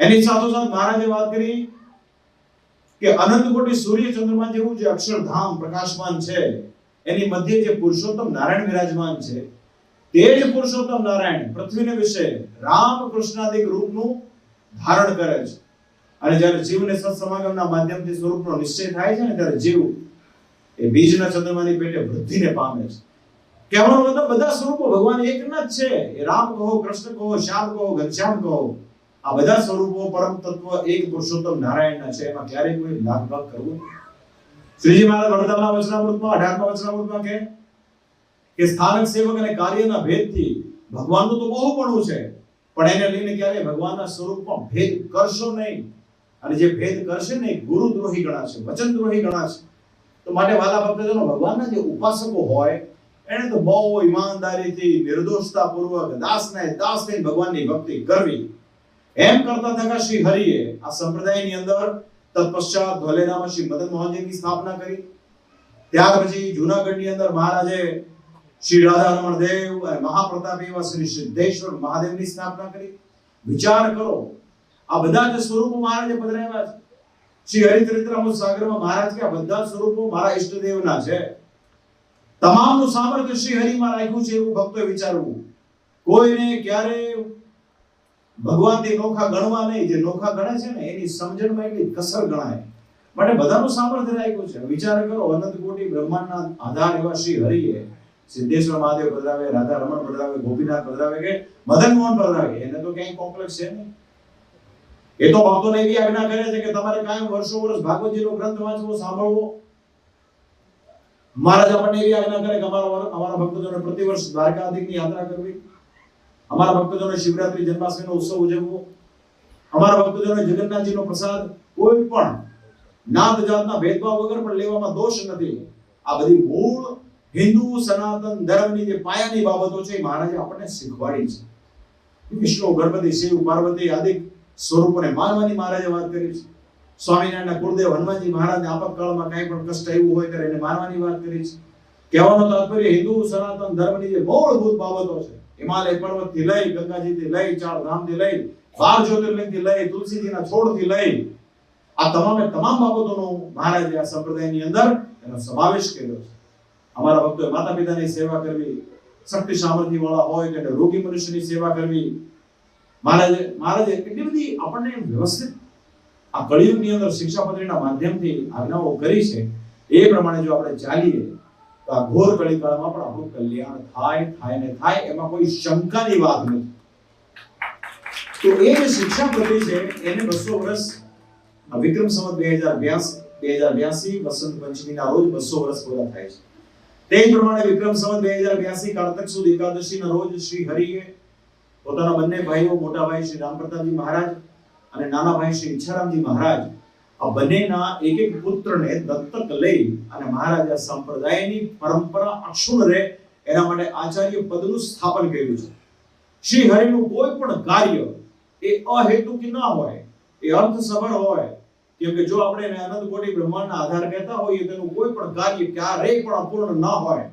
એની સાથોસાથ મહારાજે વાત કરી કે અનંત કોટી સૂર્ય ચંદ્રમા જેવું જે અક્ષરધામ પ્રકાશમાન છે, એની મધ્ય જે પુરુષોત્તમ નારાયણ વિરાજમાન છે, તે જ પુરુષોત્તમ નારાયણ પૃથ્વીને વિશે રામ કૃષ્ણાદિક રૂપનું ધારણ કરે છે. અને જ્યારે જીવને સત્સમાગમના માધ્યમથી સ્વરૂપનો નિશ્ચય થાય છે ને ત્યારે જીવ એ બીજના ચંદ્રમાની પેટે વૃદ્ધિને પામે છે. કહેવાનો મતલબ બધા સ્વરૂપો ભગવાન એકના જ છે. એ રામ કહો, કૃષ્ણ કહો, શ્યામ કહો, ઘનશ્યામ કહો આ બધા સ્વરૂપો પરમ તત્વ એક પુરુષોત્તમ નારાયણના છે. એમાં ક્યારેય કોઈ લાગભાગ કરવું શ્રીજી મહારાજ વડતાલના વચનામૃતમાં, અઢારમા વચનામૃતમાં કહે કે સ્થાનક સેવક અને કાર્યના ભેદથી ભગવાનનું તો બહુ ઘણું છે. પણ એને લઈને ક્યારે ભગવાનના સ્વરૂપમાં ભેદ કરશો નહીં. અને જે ભેદ કરશે ને ગુરુ ગુરુદ્રોહી ગણાશે, વચન દ્રોહી ગણાશે. તો માટે વાલા ભક્તજનો, ભગવાનના જે ઉપાસકો હોય, એને તો બહુ ઈમાનદારીથી, નિર્દોષતાપૂર્વક, દાસને દાસ થઈને ભગવાનની ભક્તિ કરવી. એમ કરતા થતા શ્રી હરિએ આ સંપ્રદાયની અંદર તત્પશ્ચાત ધોલેરામાં શ્રી મદન મોહનજીની સ્થાપના કરી. ત્યાર પછી જૂનાગઢની અંદર મહારાજે શ્રી રાધા રમણ દેવ અને મહાપ્રતાપી એવા શ્રી સિદ્ધેશ્વર મહાદેવની સ્થાપના કરી. વિચાર કરો, આ બધા જે સ્વરૂપો મહારાજે પધરાવ્યા છે. શ્રી હરિચરિત્ર સાગરમાં મહારાજ કે આ બધા સ્વરૂપો મારા ઈષ્ટદેવના છે. તમામનું સામર્થ્ય શ્રી હરિમાં રાખ્યું છે એવું ભક્તોએ વિચારવું. કોઈને ક્યારે ભગવાનથી નોખા ગણવા નહીં, જે નોખા ગણે છે ને, એની સમજણમાં એટલી કસર ગણાય. માટે બધાનું સામર્થ્ય રાખ્યું છે. વિચાર કરો, અનંત કોટી બ્રહ્માંડના આધાર એવા શ્રી હરિએ, સિદ્ધેશ્વર મહાદેવ બદલાવે રાધા રમણ બદલાવે ગોપીનાથ બદલાવે કે મદન મોહન બદલાવે એને તો ક્યાંય કોમ્પ્લેક્સ છે નહીં. એ તો ભક્તોને એવી આજ્ઞા કરે છે કે તમારે કાયમ વર્ષો વર્ષ ભાગવતજીનો ગ્રંથ વાંચવો, સાંભળવો. મહારાજ આપણને એવી આજ્ઞા કરે કે અમારા અમારા ભક્તજનોને પ્રતિવર્ષ દ્વારકાધીશની યાત્રા કરવી. અમારા ભક્તજનો શિવરાત્રી જન્માષ્ટમીનો ઉત્સવ ઉજવવો. અમારા ભક્તજનો જગન્નાથજીનો પ્રસાદ કોઈ પણ નાત જાતના ભેદભાવ વગર પણ લેવામાં દોષ નથી. આ બધી મૂળ હિન્દુ સનાતન ધર્મની જે પાયાની બાબતો છે એ મહારાજે આપણને શીખવાડી છે. વિષ્ણુ, ગણપતિ, શિવ, પાર્વતી આદિ સ્વરૂપોને માનવાની મહારાજે વાત કરી છે. સ્વામિનારાયણના કુળદેવ હનુમાનજી મહારાજને આપતકાળમાં કાંઈ પણ કષ્ટ આવ્યું હોય ત્યારે એને માનવાની વાત કરી છે. કહેવાનો તાત્પર્ય હિન્દુ સનાતન ધર્મની જે મૂળભૂત બાબતો છે હિમાલય પર્વતથી લઈ, ગંગાજીથી લઈ ચાર ધામથી લઈ, બાર જ્યોતિર્લિંગથી લઈ, તુલસીજીના છોડથી લઈ, આ તમામે તમામ બાબતોનો મહારાજે આ સંપ્રદાયની અંદર એનો સમાવેશ કર્યો છે. અમારા ભક્તોએ માતા પિતાની સેવા કરવી, શક્તિ સામર્થ્ય વાળા હોય કે રોગી મનુષ્યની સેવા કરવી, મહારાજે મહારાજે એટલી બધી આપણને વ્યવસ્થિત આ કળિયુગની અંદર શિક્ષાપત્રીના માધ્યમથી આજ્ઞાઓ કરી છે. એ પ્રમાણે જો આપણે ચાલીએ આ ઘોર કળિકાળમાં પણ આપણું કલ્યાણ થાય થાય ને થાય, એમાં કોઈ શંકાની વાત નથી. તો એ જે શિક્ષાપત્રી છે, એને બસો વર્ષ વિક્રમ સંવત બે હજાર બ્યાસી બે હજાર બ્યાસી વસંત પંચમીના રોજ બસો વર્ષ પૂરા થાય છે. તે જ પ્રમાણે વિક્રમ સંવત બે હજાર બ્યાસી કારતક સુદ એકાદશીના રોજ શ્રી હરિએ પોતાના બંને ભાઈઓ, મોટા ભાઈ શ્રી રામપ્રતાપજી મહારાજ અને નાના ભાઈ શ્રી ઈચ્છારામજી મહારાજ આ બંનેના એક એક પુત્રને દત્તક લઈ અને મહારાજા સંપ્રદાયની પરંપરા અક્ષુણ રહે એના માટે આચાર્ય પદનું સ્થાપન કર્યું છે. શ્રી હરિનું કોઈ પણ કાર્ય એ અહેતુકી ના હોય, એ અર્થસભર હોય, કેમ કે જો આપણે એને અનંત કોટી બ્રહ્માંડના આધાર કહેતા હોઈએ તેનું કોઈ પણ કાર્ય ક્યારેય પણ અપૂર્ણ ન હોય